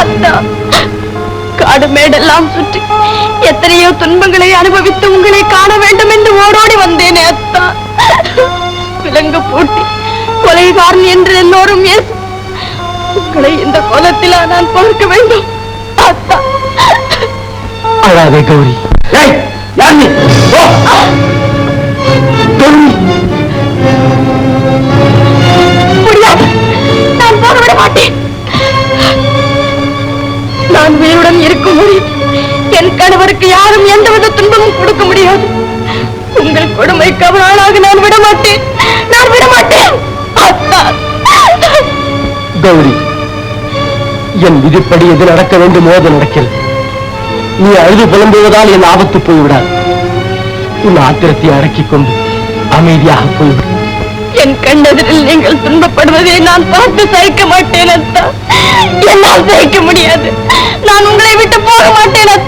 அத்தா காடு மேடெல்லாம் சுற்றி எத்தனையோ துன்பங்களை அனுபவித்து உங்களை காண வேண்டும் என்று ஓடோடி வந்தேனே அத்தா. விலங்கு பூட்டி கொலைகாரன் என்று எல்லோரும் உங்களை இந்த கோலத்திலா நான் பார்க்க வேண்டும்? அத்தா. அழாதே கௌரி. நான் உயிருடன் இருக்கும் முடியும் என் கணவருக்கு யாரும் எந்தவித துன்பமும் கொடுக்க முடியாது. உங்கள் கொடுமைக்கு அவர் ஆளாக நான் விட மாட்டேன் நான் விட மாட்டேன் கௌரி என் விதிப்படி எது நடக்க வேண்டுமோ அது நடக்கிறது நீ அழுது புலம்புவதால் என் ஆபத்து போய்விடாது. உன் ஆத்திரத்தை அடக்கிக் கொண்டு அமைதியாக போய்விடு. என் கண்ணெதிரில் நீங்கள் துன்பப்படுவதை நான் பார்த்து சகிக்க மாட்டேன் அத்தா. என்னால் சகிக்க முடியாது. நான் உங்களை விட்டு போக மாட்டேன்